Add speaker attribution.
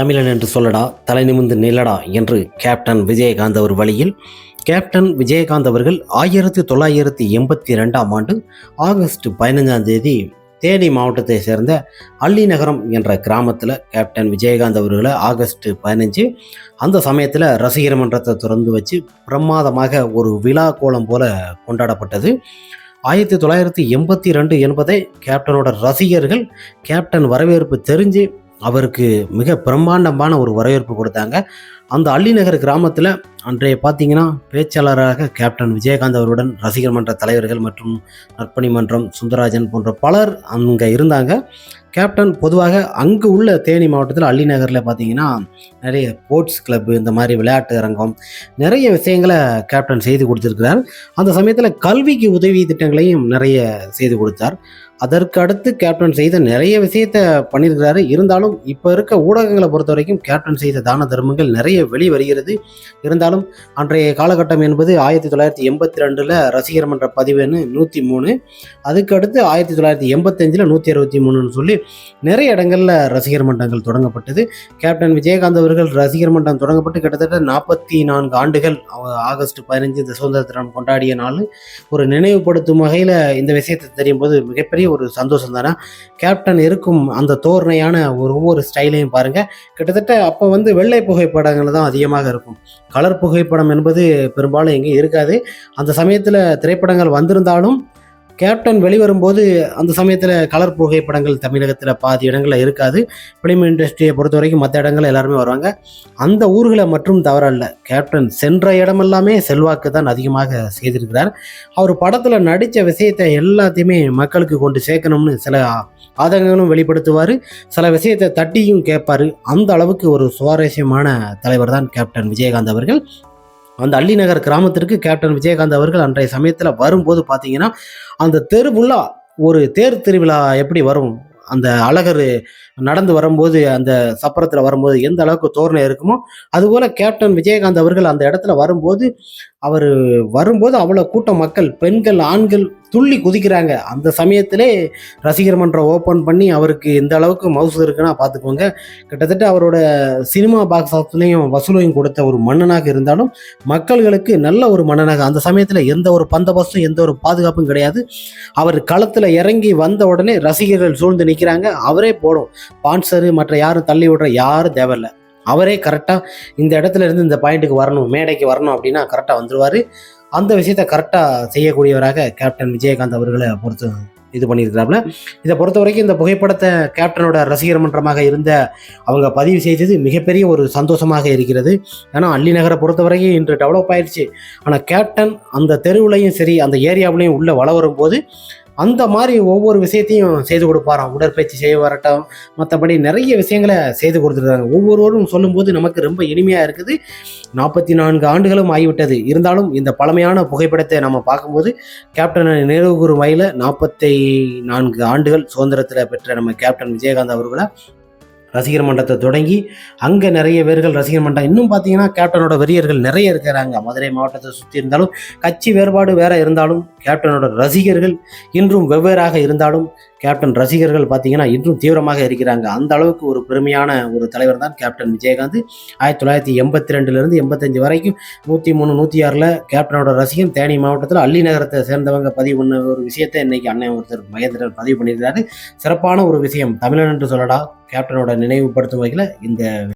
Speaker 1: தமிழன் என்று சொல்லடா தலை நிமிந்து நில்லடா என்று கேப்டன் விஜயகாந்த் அவர் வழியில் கேப்டன் விஜயகாந்த் அவர்கள் ஆயிரத்தி தொள்ளாயிரத்தி எண்பத்தி ரெண்டாம் ஆண்டு ஆகஸ்ட் பதினஞ்சாம் தேதி தேனி மாவட்டத்தை சேர்ந்த அள்ளிநகரம் என்ற கிராமத்தில் கேப்டன் விஜயகாந்த் அவர்களை ஆகஸ்ட் பதினஞ்சு அந்த சமயத்தில் ரசிகர் மன்றத்தை திறந்து வச்சு பிரமாதமாக ஒரு விழா கோலம் போல கொண்டாடப்பட்டது. ஆயிரத்தி தொள்ளாயிரத்தி எண்பத்தி ரெண்டு என்பதை கேப்டனோட ரசிகர்கள் கேப்டன் வரவேற்பு தெரிஞ்சு அவருக்கு மிக பிரம்மாண்டமான ஒரு வரவேற்பு கொடுத்தாங்க. அந்த அள்ளிநகர் கிராமத்தில் அன்றைய பார்த்தீங்கன்னா பேச்சாளராக கேப்டன் விஜயகாந்த் அவருடன் ரசிகர் மன்ற தலைவர்கள் மற்றும் நற்பணி மன்றம் சுந்தரராஜன் போன்ற பலர் அங்கே இருந்தாங்க. கேப்டன் பொதுவாக அங்கு உள்ள தேனி மாவட்டத்தில் அள்ளிநகரில் பார்த்தீங்கன்னா நிறைய ஸ்போர்ட்ஸ் கிளப்பு இந்த மாதிரி விளையாட்டு அரங்கம் நிறைய விஷயங்களை கேப்டன் செய்து கொடுத்துருக்கிறார். அந்த சமயத்தில் கல்விக்கு உதவி திட்டங்களையும் நிறைய செய்து கொடுத்தார். அதற்கு அடுத்து கேப்டன் செய்த நிறைய விஷயத்த பண்ணியிருக்கிறாரு. இருந்தாலும் இப்போ இருக்க ஊடகங்களை பொறுத்த வரைக்கும் கேப்டன் செய்த தான தர்மங்கள் நிறைய வெளிவருகிறது. இருந்தாலும் அன்றைய காலகட்டம் என்பது ஆயிரத்தி தொள்ளாயிரத்தி எண்பத்தி ரெண்டில் ரசிகர் மன்ற பதிவுன்னு நூற்றி மூணு. அதுக்கு அடுத்து ஆயிரத்தி தொள்ளாயிரத்தி எண்பத்தஞ்சில் நூற்றி அறுபத்தி மூணுன்னு சொல்லி நிறைய இடங்களில் ரசிகர் மன்றங்கள் தொடங்கப்பட்டது. கேப்டன் விஜயகாந்த் அவர்கள் ரசிகர் மன்றம் தொடங்கப்பட்டு கிட்டத்தட்ட நாற்பத்தி நான்கு ஆண்டுகள் ஆகஸ்ட் பதினஞ்சு இந்த சுதந்திர தினம் கொண்டாடிய நாள். ஒரு நினைவுபடுத்தும் வகையில் இந்த விஷயத்தை தெரியும் போது மிகப்பெரிய ஒரு சந்தோஷம் தானே? கேப்டன் இருக்கும் அந்த தோரணையான ஒரு ஒவ்வொரு ஸ்டைலையும் பாருங்கள் கிட்டத்தட்ட அப்போ வந்து வெள்ளை புகைப்படங்கள் தான் அதிகமாக இருக்கும். கலர் புகைப்படம் என்பது பெரும்பாலும் எங்கேயும் இருக்காது. அந்த சமயத்தில் திரைப்படங்கள் வந்திருந்தாலும் கேப்டன் வெளிவரும்போது அந்த சமயத்தில் கலர் புகைப்படங்கள் தமிழகத்தில் பாதி இடங்களில் இருக்காது. ஃபிலிம் இண்டஸ்ட்ரியை பொறுத்த வரைக்கும் மற்ற இடங்கள் எல்லாருமே வருவாங்க. அந்த ஊர்களை மட்டும் தவறல்ல. கேப்டன் சென்ற இடமெல்லாமே செல்வாக்கு தான் அதிகமாக செய்திருக்கிறார். அவர் படத்தில் நடித்த விஷயத்தை எல்லாத்தையுமே மக்களுக்கு கொண்டு சேர்க்கணும்னு சில ஆதங்கங்களும் வெளிப்படுத்துவார். சில விஷயத்தை தட்டியும் கேட்பார். அந்த அளவுக்கு ஒரு சுவாரஸ்யமான தலைவர் தான் கேப்டன் விஜயகாந்த் அவர்கள். அந்த அள்ளிநகர் கிராமத்திற்கு கேப்டன் விஜயகாந்த் அவர்கள் அன்றைய சமயத்தில் வரும்போது பார்த்தீங்கன்னா அந்த தெரு ஒரு தேர் திருவிழா எப்படி வரும்? அந்த அழகர் நடந்து வரும்போது அந்த சப்பரத்தில் வரும்போது எந்த அளவுக்கு தோரணை இருக்குமோ அதுபோல் கேப்டன் விஜயகாந்த் அவர்கள் அந்த இடத்துல வரும்போது அவர் வரும்போது அவ்வளோ கூட்டம் மக்கள் பெண்கள் ஆண்கள் துள்ளி குதிக்கிறாங்க. அந்த சமயத்திலே ரசிகர் மன்றம் ஓப்பன் பண்ணி அவருக்கு எந்த அளவுக்கு மவுசு இருக்குன்னா பார்த்துக்கோங்க. கிட்டத்தட்ட அவரோட சினிமா பாக்ஸ் ஆஃபீஸ்லேயும் வசூலையும் கொடுத்த ஒரு மன்னனாக இருந்தாலும் மக்கள்களுக்கு நல்ல ஒரு மன்னனாக அந்த சமயத்தில் எந்த ஒரு பந்தபஸ்தும் எந்த ஒரு பாதுகாப்பும் கிடையாது. அவர் களத்தில் இறங்கி வந்த உடனே ரசிகர்கள் சூழ்ந்து நிற்கிறாங்க அவரே போடும். பான்சரு மற்ற யாரும் தள்ளி விடுற யாரும் தேவையில்ல. அவரே கரெக்டாக இந்த இடத்துல இருந்து இந்த பாயிண்ட்டுக்கு வரணும் மேடைக்கு வரணும் அப்படின்னா கரெக்டாக வந்துடுவார் அந்த விஷயத்தை கரெக்டாக செய்யக்கூடியவராக கேப்டன் விஜயகாந்த் அவர்களை பொறுத்து இது பண்ணியிருக்கிறாப்புல. இதை பொறுத்த வரைக்கும் இந்த புகைப்படத்தை கேப்டனோட ரசிகர் மன்றமாக இருந்த அவங்க பதிவு செய்தது மிகப்பெரிய ஒரு சந்தோஷமாக இருக்கிறது. ஏன்னா அள்ளி நகரை பொறுத்த வரைக்கும் இன்று டெவலப் ஆயிடுச்சு ஆனால் கேப்டன் அந்த தெருவுலையும் சரி அந்த ஏரியாவிலையும் உள்ளே வள வரும்போது அந்த மாதிரி ஒவ்வொரு விஷயத்தையும் செய்து கொடுப்பாராம். உடற்பயிற்சி செய்ய வரட்டும். மற்றபடி நிறைய விஷயங்களை செய்து கொடுத்துருக்காங்க. ஒவ்வொருவரும் சொல்லும்போது நமக்கு ரொம்ப இனிமையாக இருக்குது. நாற்பத்தி நான்கு ஆண்டுகளும் ஆகிவிட்டது. இருந்தாலும் இந்த பழமையான புகைப்படத்தை நம்ம பார்க்கும்போது கேப்டன் நினைவு கூறும் வகையில் நாற்பத்தி நான்கு ஆண்டுகள் சுதந்திரத்தில் பெற்ற நம்ம கேப்டன் விஜயகாந்த் அவர்களை ரசிகர் மன்றத்தை தொடங்கி அங்கே நிறைய பேர்கள் ரசிகர் மன்றம் இன்னும் பார்த்தீங்கன்னா கேப்டனோட வெறியர்கள் நிறைய இருக்கிறாங்க. மதுரை மாவட்டத்தை சுற்றி இருந்தாலும் கட்சி வேறுபாடு வேற இருந்தாலும் கேப்டனோட ரசிகர்கள் இன்றும் வெவ்வேறாக இருந்தாலும் கேப்டன் ரசிகர்கள் பார்த்தீங்கன்னா இன்றும் தீவிரமாக இருக்கிறாங்க. அந்த அளவுக்கு ஒரு பெருமையான ஒரு தலைவர் தான் கேப்டன் விஜயகாந்த். ஆயிரத்தி தொள்ளாயிரத்தி எண்பத்தி ரெண்டுலேருந்து எண்பத்தஞ்சு வரைக்கும் நூற்றி மூணு நூற்றி ஆறில் கேப்டனோட ரசிகன் தேனி மாவட்டத்தில் அள்ளி நகரத்தை சேர்ந்தவங்க பதிவு பண்ண ஒரு விஷயத்தை இன்னைக்கு அண்ணன் ஒருத்தர் மகேந்திரன் பதிவு பண்ணியிருக்காரு சிறப்பான ஒரு விஷயம் தமிழன் என்று சொல்லடா கேப்டனோட நினைவுபடுத்தும் வகையில் இந்த